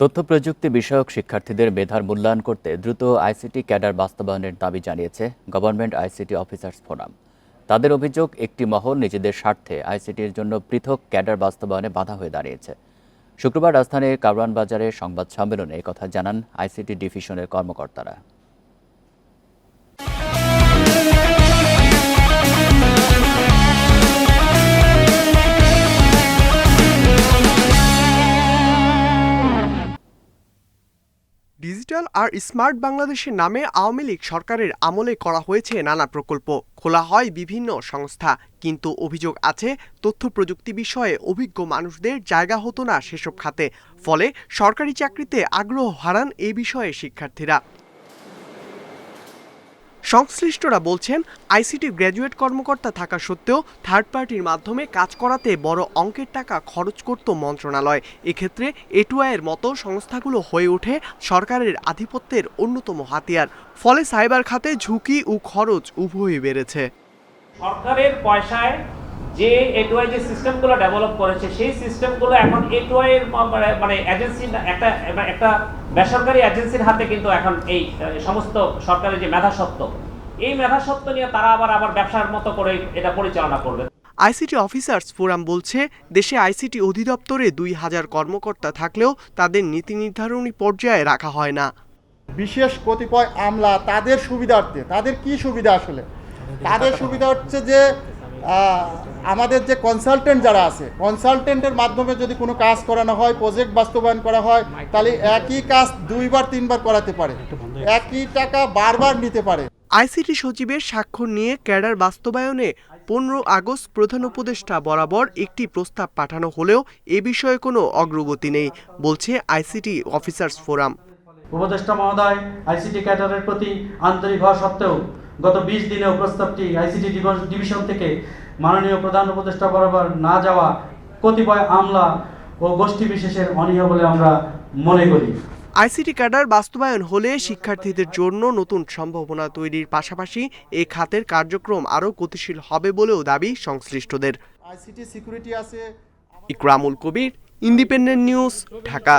তথ্য প্রযুক্তি বিষয়ক শিক্ষার্থীদের মেধার মূল্যায়ন করতে দ্রুত আইসিটি ক্যাডার বাস্তবায়নের দাবি জানিয়েছে গভর্নমেন্ট আইসিটি অফিসার্স ফোরাম। তাদের অভিযোগ, একটি মহল নিজেদের স্বার্থে আইসিটির জন্য পৃথক ক্যাডার বাস্তবায়নে বাধা হয়ে দাঁড়িয়েছে। শুক্রবার রাজধানীর কারওয়ান বাজারে সংবাদ সম্মেলনে কথা জানান আইসিটি ডিভিশনের কর্মকর্তারা। ডিজিটাল আর স্মার্ট বাংলাদেশের নামে আওয়ামী লীগ সরকারের আমলে করা হয়েছে নানা প্রকল্প। খোলা হয় বিভিন্ন সংস্থা। কিন্তু অভিযোগ আছে, তথ্য প্রযুক্তি বিষয়ে অভিজ্ঞ মানুষদের জায়গা হতো না সেসব খাতে। ফলে সরকারি চাকরিতে আগ্রহ হারান এ বিষয়ে শিক্ষার্থীরা। সংশ্লিষ্টরা বলছেন, আইসিটি গ্র্যাজুয়েট কর্মকর্তা থাকা সত্ত্বেও থার্ড পার্টির মাধ্যমে কাজ করাতে বড় অঙ্কের টাকা খরচ করত মন্ত্রণালয়। এক্ষেত্রে এটুআইয়ের মতো সংস্থাগুলো হয়ে ওঠে সরকারের আধিপত্যের অন্যতম হাতিয়ার। ফলে সাইবার খাতে ঝুঁকি ও খরচ উভয়ই বেড়েছে। সরকারের পয়সায় যে এটুআই যে সিস্টেমগুলো ডেভেলপ করেছে সেই সিস্টেমগুলো এখন এটুআই এর মানে- মানে এজেন্সি একটা একটা বেসরকারি এজেন্সির হাতে কিন্তু এখন এই সমস্ত সরকারের যে মেধাসত্ত্ব এই মেধাসত্ত্ব নিয়ে তারা আবার আবার ব্যবসার মতো করে এটা পরিচালনা করবে। আইসিটি অফিসার্স ফোরাম বলছে দেশে আইসিটি অধিদপ্তরে দুই হাজার কর্মকর্তা থাকলেও তাদের নীতি নির্ধারণী পর্যায়ে রাখা হয় না। বিশেষ কতিপয় আমলা তাদের সুবিধার্থে তাদের কি সুবিধা আসলে? তাদের সুবিধা হচ্ছে যে আমাদের যে কনসালটেন্ট যারা আছে কনসালটেন্টের মাধ্যমে যদি কোনো কাজ করানো হয় প্রজেক্ট বাস্তবায়ন করা হয় তাহলে একই কাজ দুইবার তিনবার করাতে পারে। একই টাকা বারবার নিতে পারে। আইসিটি সচিবের স্বাক্ষর নিয়ে ক্যাডার বাস্তবায়নে পনেরো আগস্ট প্রধান উপদেষ্টা বরাবর একটি প্রস্তাব পাঠানো হলেও এ বিষয়ে কোনো অগ্রগতি নেই বলছে আইসিটি অফিসার্স ফোরাম। উপদেষ্টা মহোদয় আইসিটি ক্যাডারের প্রতি আন্তরিক হওয়া সত্ত্বেও গত বিশ দিনেও প্রস্তাবটি আইসিটি ডিভিশন থেকে মাননীয় প্রধান উপদেষ্টা বরাবর না যাওয়া কতিপয় আমলা ও গোষ্ঠী বিশেষের অনীহ বলে আমরা মনে করি। আইসিটি ক্যাডার বাস্তবায়ন হলে শিক্ষার্থীদের জন্য নতুন সম্ভাবনা তৈরির পাশাপাশি এ খাতের কার্যক্রম আরও গতিশীল হবে বলেও দাবি সংশ্লিষ্টদের। আইসিটি সিকিউরিটি আছে। Ikramul Kabir independent news Dhaka.